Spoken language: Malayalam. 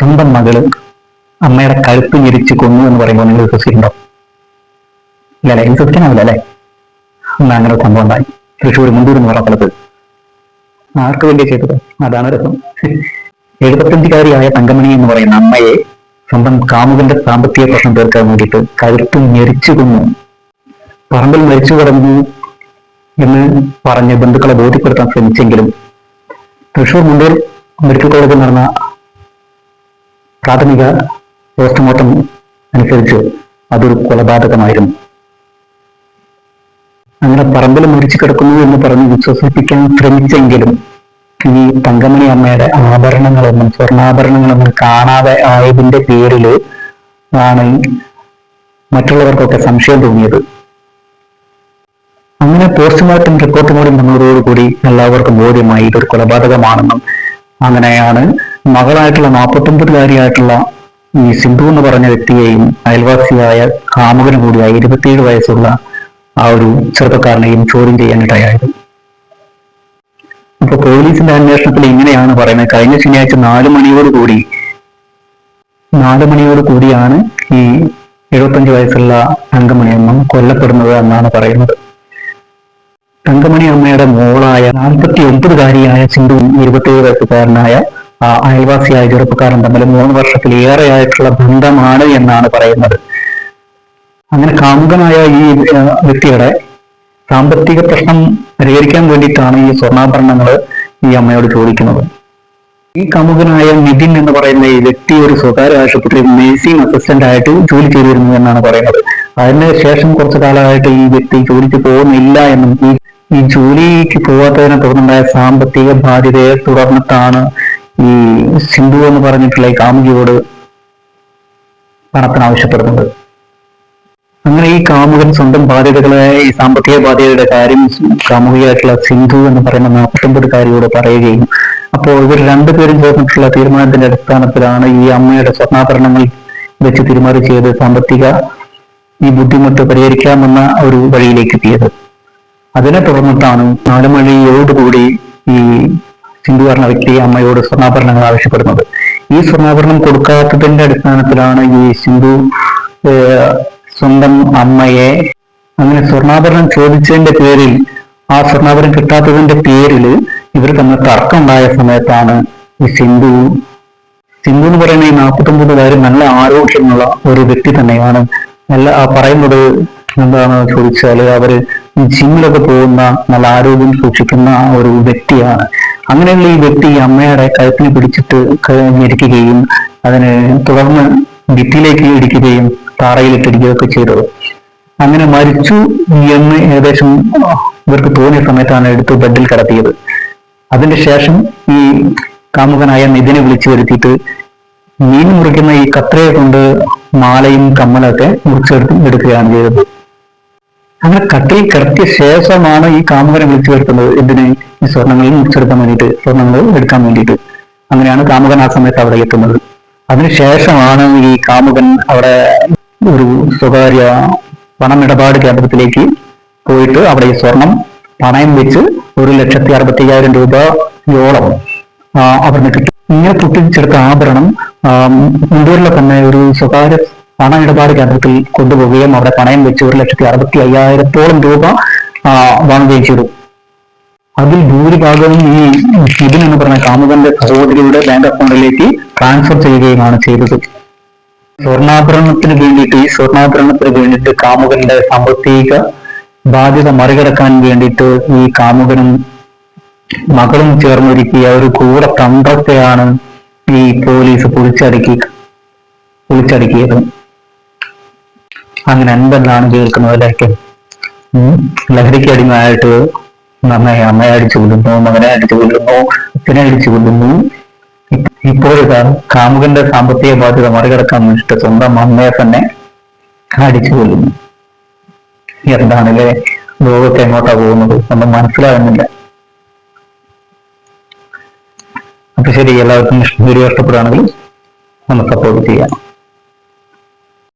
സ്വന്തം മകൾ അമ്മയുടെ കഴുത്ത് ഞെരിച്ച് കൊന്നു എന്ന് പറയുമ്പോൾ നിങ്ങൾ വിശ്വസിക്കുന്നുണ്ടോ ഇല്ലല്ലേ? വിശ്വസിക്കാനാവില്ല അല്ലെ? എന്നാ അങ്ങനെ സംഭവം ഉണ്ടായി. തൃശ്ശൂർ മുണ്ടൂർ എന്ന് പറഞ്ഞ സ്ഥലത്ത്. ആർക്ക് വേണ്ടി ചെയ്തത്? അതാണ് രസം. എഴുപത്തഞ്ചുകാരിയായ തങ്കമണി എന്ന് പറയുന്ന അമ്മയെ സ്വന്തം കാമുകന്റെ സാമ്പത്തിക പ്രശ്നം തീർക്കാൻ വേണ്ടിയിട്ട് കഴുത്ത് ഞെരിച്ചു കൊന്നു. പറമ്പിൽ മരിച്ചു കിടന്നു എന്ന് പറഞ്ഞ് ബന്ധുക്കളെ ബോധ്യപ്പെടുത്താൻ ശ്രമിച്ചെങ്കിലും തൃശൂർ മുണ്ടൂർ മെഡിക്കൽ കോളേജിൽ നടന്ന പ്രാഥമിക പോസ്റ്റ്മോർട്ടം അനുസരിച്ച് അതൊരു കൊലപാതകമായിരുന്നു. അങ്ങനെ പറമ്പിൽ മരിച്ചു കിടക്കുന്നു എന്ന് പറഞ്ഞ് വിശ്വസിപ്പിക്കാൻ ശ്രമിച്ചെങ്കിലും ഈ തങ്കമണി അമ്മയുടെ ആഭരണങ്ങളൊന്നും സ്വർണാഭരണങ്ങളൊന്നും കാണാതെ ആയതിന്റെ പേരിൽ ആണ് മറ്റുള്ളവർക്കൊക്കെ സംശയം തോന്നിയത്. അങ്ങനെ പോസ്റ്റ്മോർട്ടം റിപ്പോർട്ടും കൂടി വന്നതോടുകൂടി എല്ലാവർക്കും ബോധ്യമായി ഇതൊരു കൊലപാതകമാണെന്നും അങ്ങനെയാണ് മകളായിട്ടുള്ള നാൽപ്പത്തൊമ്പതുകാരിയായിട്ടുള്ള ഈ സിന്ധു എന്ന് പറഞ്ഞ വ്യക്തിയെയും അയൽവാസിയായ കാമുകന് കൂടിയായ ഇരുപത്തിയേഴ് വയസ്സുള്ള ആ ഒരു ചെറുപ്പക്കാരനെയും ചോദ്യം ചെയ്യാനിടയായത് അപ്പൊ പോലീസിന്റെ അന്വേഷണത്തിൽ ഇങ്ങനെയാണ് പറയുന്നത്. കഴിഞ്ഞ ശനിയാഴ്ച നാല് മണിയോട് കൂടി നാല് മണിയോട് കൂടിയാണ് ഈ എഴുപത്തഞ്ച് വയസ്സുള്ള തങ്കമണി അമ്മ കൊല്ലപ്പെടുന്നത് എന്നാണ് പറയുന്നത്. തങ്കമണി അമ്മയുടെ മോളായ നാൽപ്പത്തി ഒമ്പതുകാരിയായ സിന്ധു ഇരുപത്തിയേഴ് വയസ്സുകാരനായ അയൽവാസിയായ ചെറുപ്പക്കാരൻ തമ്മിൽ മൂന്ന് വർഷത്തിലേറെയായിട്ടുള്ള ബന്ധമാണ് എന്നാണ് പറയുന്നത്. അങ്ങനെ കാമുകനായ ഈ വ്യക്തിയുടെ സാമ്പത്തിക പ്രശ്നം പരിഹരിക്കാൻ വേണ്ടിയിട്ടാണ് ഈ സ്വർണാഭരണങ്ങൾ ഈ അമ്മയോട് ചോദിക്കുന്നത്. ഈ കാമുകനായ നിതിൻ എന്ന് പറയുന്ന ഈ വ്യക്തി ഒരു സ്വകാര്യ ആശുപത്രിയിൽ നേഴ്സിംഗ് അസിസ്റ്റന്റ് ആയിട്ട് ജോലി ചെയ്തിരുന്നു എന്നാണ് പറയുന്നത്. അതിന് ശേഷം കുറച്ചു കാലമായിട്ട് ഈ വ്യക്തി ജോലിക്ക് പോകുന്നില്ല എന്നും ഈ ഈ ജോലിക്ക് പോകാത്തതിനെ തുടർന്നുണ്ടായ സാമ്പത്തിക ബാധ്യതയെ തുടർന്നിട്ടാണ് ഈ സിന്ധു എന്ന് പറഞ്ഞിട്ടുള്ള ഈ കാമുകിയോട് പണത്തിന് ആവശ്യപ്പെടുന്നത് അങ്ങനെ ഈ കാമുകൻ സ്വന്തം ബാധ്യതകളെ ഈ സാമ്പത്തിക ബാധ്യതയുടെ കാര്യം കാമുകിയായിട്ടുള്ള സിന്ധു എന്ന് പറയുന്ന നാൽപ്പത്തൊമ്പതുകാരിയോട് പറയുകയും അപ്പോൾ ഇവർ രണ്ടുപേരും ചേർന്നിട്ടുള്ള തീരുമാനത്തിന്റെ അടിസ്ഥാനത്തിലാണ് ഈ അമ്മയുടെ സ്വർണാഭരണങ്ങൾ വെച്ച് തീരുമാനം ചെയ്ത് സാമ്പത്തിക ഈ ബുദ്ധിമുട്ട് പരിഹരിക്കാമെന്ന ഒരു വഴിയിലേക്ക് എത്തിയത്. അതിനെ തുടർന്നിട്ടാണ് നാലുമണിയോടുകൂടി ഈ സിന്ധു പറഞ്ഞ വ്യക്തി അമ്മയോട് സ്വർണാഭരണങ്ങൾ ആവശ്യപ്പെടുന്നത്. ഈ സ്വർണാഭരണം കൊടുക്കാത്തതിന്റെ അടിസ്ഥാനത്തിലാണ് ഈ സിന്ധു സ്വന്തം അമ്മയെ അങ്ങനെ സ്വർണാഭരണം ചോദിച്ചതിന്റെ പേരിൽ ആ സ്വർണാഭരണം കിട്ടാത്തതിന്റെ പേരിൽ ഇവർ തമ്മിൽ തർക്കം ഉണ്ടായ സമയത്താണ് ഈ സിന്ധു. സിന്ധു എന്ന് പറയുന്ന ഈ നാൽപ്പത്തൊമ്പതുകാരി നല്ല ആരോഗ്യമുള്ള ഒരു വ്യക്തി തന്നെയാണ്. നല്ല ആ പറയുന്നത് എന്താണ് ചോദിച്ചാൽ അവർ ജിമ്മിലൊക്കെ പോകുന്ന നല്ല ആരോഗ്യം സൂക്ഷിക്കുന്ന ഒരു വ്യക്തിയാണ്. അങ്ങനെയുള്ള ഈ വ്യക്തി അമ്മയുടെ കഴുത്തിന് പിടിച്ചിട്ട് ഞെരുക്കുകയും അതിന് തുടർന്ന് ഭിത്തിയിലേക്ക് ഇടിക്കുകയും താറയിലിട്ട് ഇടിക്കുകയൊക്കെ ചെയ്തത് അങ്ങനെ മരിച്ചു എന്ന് ഏകദേശം ഇവർക്ക് തോന്നിയ സമയത്താണ് എടുത്ത് ബെഡിൽ കിടത്തിയത്. അതിന്റെ ശേഷം ഈ കാമുകനായ നിതിനെ വിളിച്ചു വരുത്തിയിട്ട് മീൻ മുറിക്കുന്ന ഈ കത്രയെ കൊണ്ട് മാലയും കമ്മലൊക്കെ മുറിച്ചെടുത്ത് എടുക്കുകയാണ് ചെയ്തത്. അങ്ങനെ കട്ടിൽ കിടത്തിയ ശേഷമാണ് ഈ കാമുകനെ വിളിച്ചു വരുത്തുന്നത്. എന്തിന്? ഈ സ്വർണങ്ങളിൽ മുറിച്ചെടുക്കാൻ വേണ്ടിയിട്ട് സ്വർണങ്ങൾ എടുക്കാൻ വേണ്ടിയിട്ട്. അങ്ങനെയാണ് കാമുകൻ ആ സമയത്ത് അവിടെ എത്തുന്നത്. അതിനുശേഷമാണ് ഈ കാമുകൻ അവിടെ ഒരു സ്വകാര്യ പണമിടപാട് കേന്ദ്രത്തിലേക്ക് പോയിട്ട് അവിടെ ഈ സ്വർണം പണയം വെച്ച് ഒരു ലക്ഷത്തി അറുപത്തി അയ്യായിരം രൂപയോളം അവിടുന്ന് കിട്ടും. ഇങ്ങനെ പൊട്ടിച്ചെടുത്ത ആഭരണം മുണ്ടൂരിലെ തന്നെ ഒരു സ്വകാര്യ പണ ഇടപാട് കേന്ദ്രത്തിൽ കൊണ്ടുപോവുകയും അവിടെ പണയം വെച്ച് ഒരു ലക്ഷത്തി അറുപത്തി അയ്യായിരത്തോളം രൂപ വാങ്ങുകയും ചെയ്തു. അതിൽ ഭൂരിഭാഗവും ഈ ഇതിൻ എന്ന് പറഞ്ഞ കാമുകന്റെ സഹോദരിയുടെ ബാങ്ക് അക്കൗണ്ടിലേക്ക് ട്രാൻസ്ഫർ ചെയ്യുകയുമാണ് ചെയ്തത്. സ്വർണാഭരണത്തിന് വേണ്ടിയിട്ട് ഈ സ്വർണാഭരണത്തിന് വേണ്ടിയിട്ട് കാമുകന്റെ സാമ്പത്തിക ബാധ്യത മറികടക്കാൻ വേണ്ടിയിട്ട് ഈ കാമുകനും മകളും ചേർന്നൊരുക്കിയ ഒരു കൂടെ തന്ത്രത്തെയാണ് ഈ പോലീസ് പൊളിച്ചടുക്കി പൊളിച്ചടുക്കിയത്. അങ്ങനെ ലഹരി ഉം. ലഹരിക്ക് അടിമയായിട്ട് നന്നായി അമ്മയെ അടിച്ചു കൊല്ലുന്നു മകനെ അടിച്ചു കൊല്ലുന്നു അച്ഛനെ അടിച്ചു കൊല്ലുന്നു. ഇപ്പോഴത്തെ ഇപ്പോഴിതാ കാമുകന്റെ സാമ്പത്തിക ബാധ്യത മറികടക്കാൻ വേണ്ടിയിട്ട് സ്വന്തം അമ്മയെ തന്നെ അടിച്ചു കൊല്ലുന്നു. എന്താണല്ലേ ലോകത്തെ എങ്ങോട്ടാ പോകുന്നത്? ഒന്നും മനസ്സിലാകുന്നില്ല. അപ്പൊ ശരി എല്ലാവർക്കും വീഡിയോ ഇഷ്ടപ്പെടുകയാണെങ്കിൽ ഒന്ന് സപ്പോർട്ട് ചെയ്യാം.